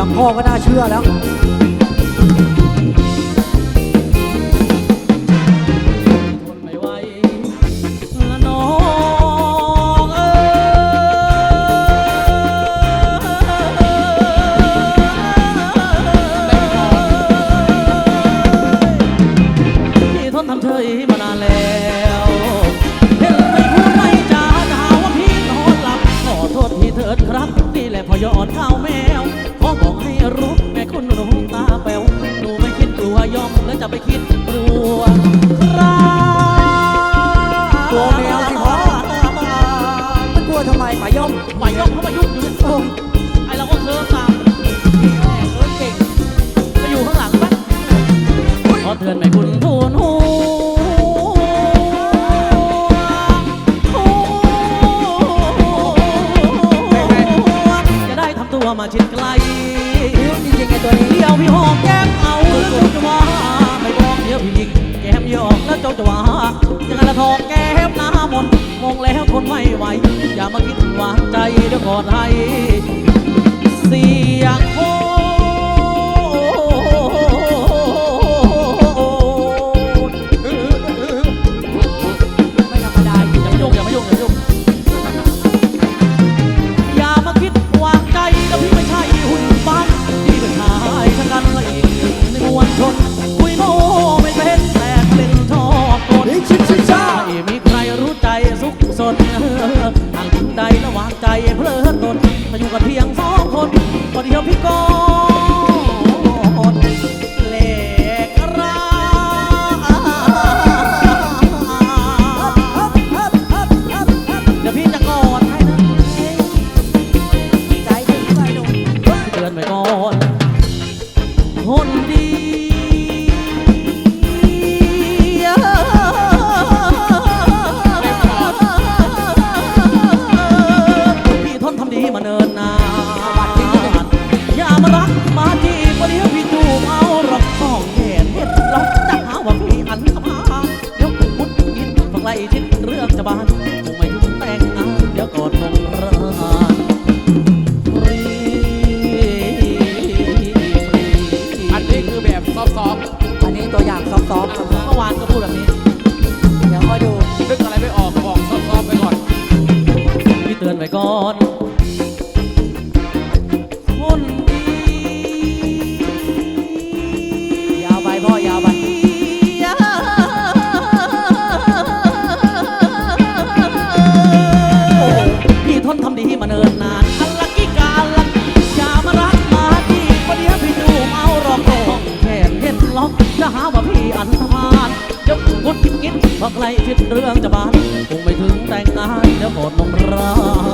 ก็น่าเชื่อแล้วทนไม่ไหวน้องเอ้ยพี่ทนทำเฉยมานานแล้วเห็นไม่พูดไม่จาจะหาว่าพี่นอนหลับขอโทษทีเถิดครับนี่แหละพอยอดข้ แป๋วหนูไม่คิดกลัวยอมแล้วจะไปคิดกลัวครับกลัวแมวสิพ่อมันกลัวทำไมป่าย่อมไปย่อมเข้ามายุ่งอยู่โอ้ ตัวมาชิดไกลพิ้วจริงๆไงตัวนี้เดี๋ยวพี่หอมแก้มเอาแล้วเจ้าจะว่าไม่บอกเดี๋ยวพี่ยิงแก้มยอกแล้วเจ้าจะว่าจะกระทองแก้มหน้ามนมองแล้วทนไม่ไหวอย่ามาคิดหวานใจเดี๋ยวก่อนให้ เนินนานอย่ามารักมาจีบวันนี้พี่จูบเอาหรอกสองแขนเห็ดเราจะหาว่าพี่อันสมาเดี๋ยวกูมุดกินฝักไล่ชิดเรื่องจะบานคงไม่ถึงแต่งงานเดี๋ยวก่อนมงรานรีอันนี้คือแบบซอฟต์อันนี้ตัวอย่างซอฟต์ๆเมื่อวานก็พูดแบบนี้ เดี๋ยวคอยดู ๆนึกอะไรไม่ออกบอกซอฟต์ๆไปก่อน พี่เตือนไว้ก่อน พอใกล้ชิดเรื่องจะบานคงไม่ถึงแต่งงานเดี๋ยวโกรธมงรา